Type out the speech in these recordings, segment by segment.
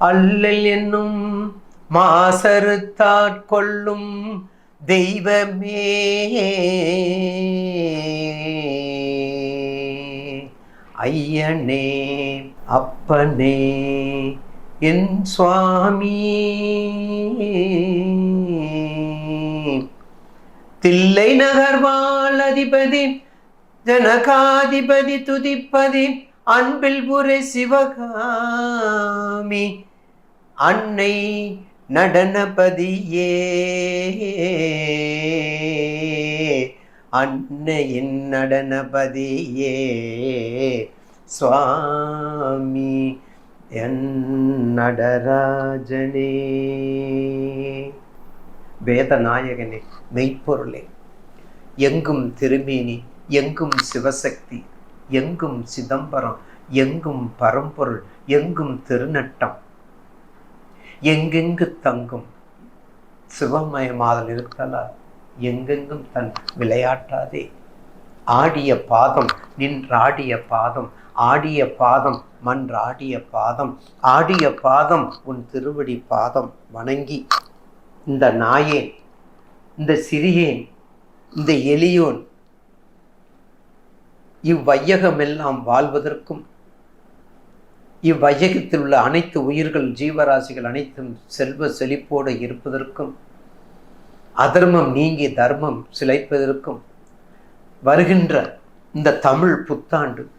அல்லல் என்னும் மாசறுத்தாட்கொள்ளும் தெய்வமே. ஐயனே அப்பனே என் சுவாமி. தில்லை நகர்வாள் அதிபதி ஜனகாதிபதி துதிப்பதி அன்பில் புரை சிவகாமி. அன்னை நடனபதியே. அன்னையின் நடனபதியே. சுவாமி என் நடராஜனே. வேதநாயகனே மெய்ப்பொருளே. எங்கும் திருமேனி எங்கும் சிவசக்தி எங்கும் சிதம்பரம் எங்கும் பரம்பொருள் எங்கும் திருநட்டம். எங்கெங்கு தங்கும்? சிவமயமாதல் இருத்தலால் எங்கெங்கும் தன் விளையாட்டாதே. ஆடிய பாதம் நின்றாடிய பாதம் ஆடிய பாதம் மன்றாடிய பாதம் ஆடிய பாதம் உன் திருவடி பாதம் வணங்கி. இந்த நாயேன் இந்த சிறியேன் இந்த எளியோன் இவ்வையகமெல்லாம் வாழ்வதற்கும் இவ்வையகத்தில் உள்ள அனைத்து உயிர்கள் ஜீவராசிகள் அனைத்தும் செல்வ செழிப்போடு இருப்பதற்கும் அதர்மம் நீங்கி தர்மம் சிலைப்பதற்கும் வருகின்ற இந்த தமிழ் புத்தாண்டு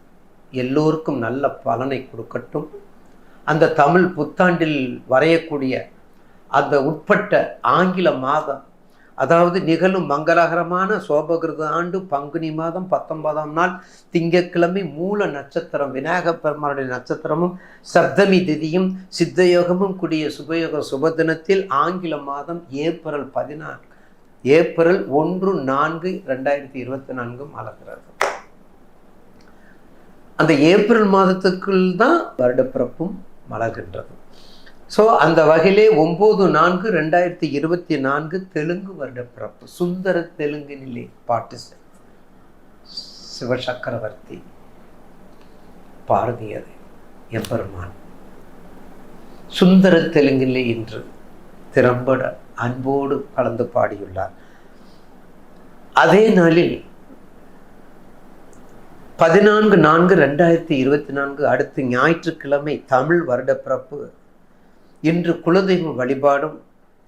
எல்லோருக்கும் நல்ல பலனை கொடுக்கட்டும். அந்த தமிழ் புத்தாண்டில் வரையக்கூடிய அந்த உட்பட்ட ஆங்கில மாதம் அதாவது நிகழும் மங்களகரமான சோபகிருத ஆண்டு பங்குனி மாதம் பத்தொன்பதாம் நாள் திங்கட்கிழமை மூல நட்சத்திரம் விநாயக பெருமானுடைய நட்சத்திரமும் சப்தமி திதியும் சித்தயோகமும் கூடிய சுபயோக சுப தினத்தில் ஆங்கில மாதம் ஏப்ரல் பதினான்கு ஏப்ரல் ஒன்று நான்கு ரெண்டாயிரத்தி இருபத்தி நான்கு மலர்கிறது அந்த ஏப்ரல் மாதத்துக்குள் தான் வருடப்பிறப்பும் மலர்கின்றது ஸோ அந்த வகையிலே ஒம்பது நான்கு ரெண்டாயிரத்தி இருபத்தி நான்கு தெலுங்கு வருடப்பிறப்பு சுந்தர தெலுங்கினிலே பாட்டு சிவசக்கரவர்த்தி பாரதியது எம்பெருமான். சுந்தர தெலுங்கிலே இன்று திறம்பட அன்போடு கலந்து பாடியுள்ளார். அதே நாளில் பதினான்கு நான்கு ரெண்டாயிரத்தி இருபத்தி நான்கு அடுத்த ஞாயிற்றுக்கிழமை தமிழ் வருடப்பிறப்பு இன்று குலதெய்வ வழிபாடும்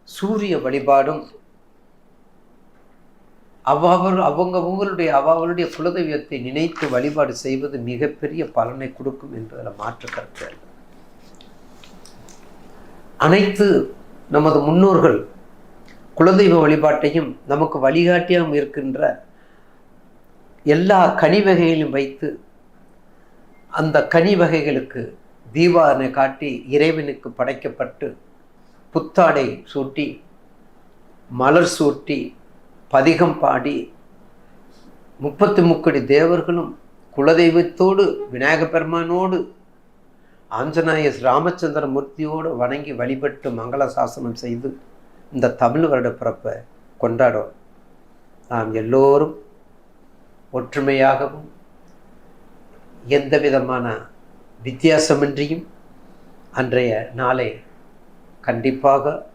சூரிய வழிபாடும் அவ்வாறு அவங்க அவங்களுடைய அவர்களுடைய குலதெய்வத்தை நினைத்து வழிபாடு செய்வது மிகப்பெரிய பலனை கொடுக்கும் என்பதில் மாற்று கருத்து அனைத்து நமது முன்னோர்கள் குலதெய்வ வழிபாட்டையும் நமக்கு வழிகாட்டியாகவும் இருக்கின்ற எல்லா கனி வகைகளையும் வைத்து அந்த கனி வகைகளுக்கு தீபாவனை காட்டி இறைவனுக்கு படைக்கப்பட்டு புத்தாடை சூட்டி மலர் சூட்டி பதிகம் பாடி முப்பத்து முக்கடி தேவர்களும் குலதெய்வத்தோடு விநாயக பெருமானோடு ஆஞ்சநாய ராமச்சந்திர மூர்த்தியோடு வணங்கி வழிபட்டு மங்கள சாசனம் செய்து இந்த தமிழ் வருட பிறப்பை கொண்டாடும் நாம் எல்லோரும் ஒற்றுமையாகவும் எந்த விதமான வித்தியாசமின்றியும் அன்றைய நாளை கண்டிப்பாக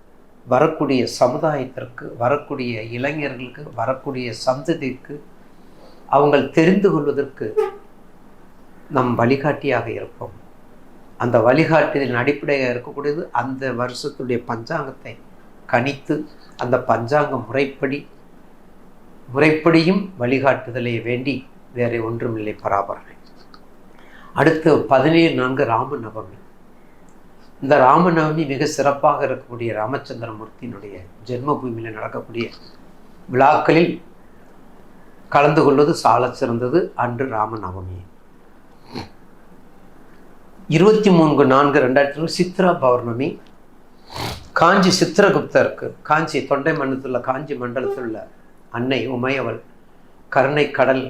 வரக்கூடிய சமுதாயத்திற்கு வரக்கூடிய இளைஞர்களுக்கு வரக்கூடிய சந்ததிக்கு அவங்கள் தெரிந்து கொள்வதற்கு நம் வழிகாட்டியாக இருப்போம். அந்த வழிகாட்டுதலின் அடிப்படையாக இருக்கக்கூடியது அந்த வருஷத்துடைய பஞ்சாங்கத்தை கணித்து அந்த பஞ்சாங்க முறைப்படி முறைப்படியும் வழிகாட்டுதலை வேண்டி வேறு ஒன்றுமில்லை பராபரனை அடுத்து பதினேழு நான்கு ராமநவமி. இந்த ராமநவமி மிக சிறப்பாக இருக்கக்கூடிய ராமச்சந்திரமூர்த்தியினுடைய ஜென்மபூமியில் நடக்கக்கூடிய விழாக்களில் கலந்து கொள்வது சால சிறந்தது அன்று ராமநவமி. இருபத்தி மூணு நான்கு ரெண்டாயிரத்தி இருபது சித்ரா பௌர்ணமி. காஞ்சி சித்திரகுப்தருக்கு காஞ்சி தொண்டை மண்டலத்தில் காஞ்சி மண்டலத்தில் உள்ள அன்னை உமையவள் கருணை கடல்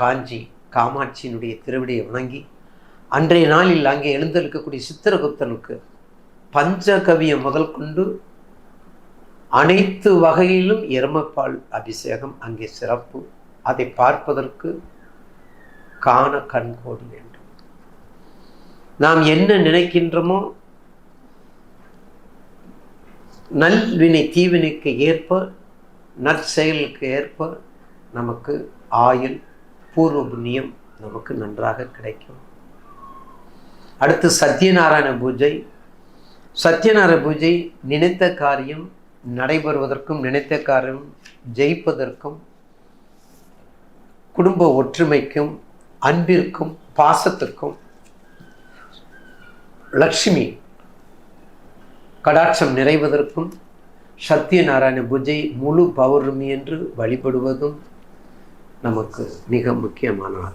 காஞ்சி காமாட்சியினுடைய திருவிடியை வணங்கி அன்றைய நாளில் அங்கே எழுந்திருக்கக்கூடிய சித்திரகுப்தனுக்கு பஞ்சகவியம் முதல் கொண்டு அனைத்து வகையிலும் எருமப்பால் அபிஷேகம் அங்கே சிறப்பு. அதை பார்ப்பதற்கு காண கண்கோடி வேண்டும். நாம் என்ன நினைக்கின்றோமோ நல்வினை தீவினைக்கு ஏற்ப நற்செயலுக்கு ஏற்ப நமக்கு ஆயுள் பூர்வ புண்ணியம் நமக்கு நன்றாக கிடைக்கும். அடுத்து சத்யநாராயண பூஜை. சத்யநாராயண பூஜை நினைத்த காரியம் நடைபெறுவதற்கும் நினைத்த காரியம் ஜெயிப்பதற்கும் குடும்ப ஒற்றுமைக்கும் அன்பிற்கும் பாசத்துக்கும். லக்ஷ்மி கடாட்சம் நிறைவதற்கும் சத்யநாராயண பூஜை முழு பௌர்ணமி என்று வழிபடுவதும் நமக்கு மிக முக்கியமான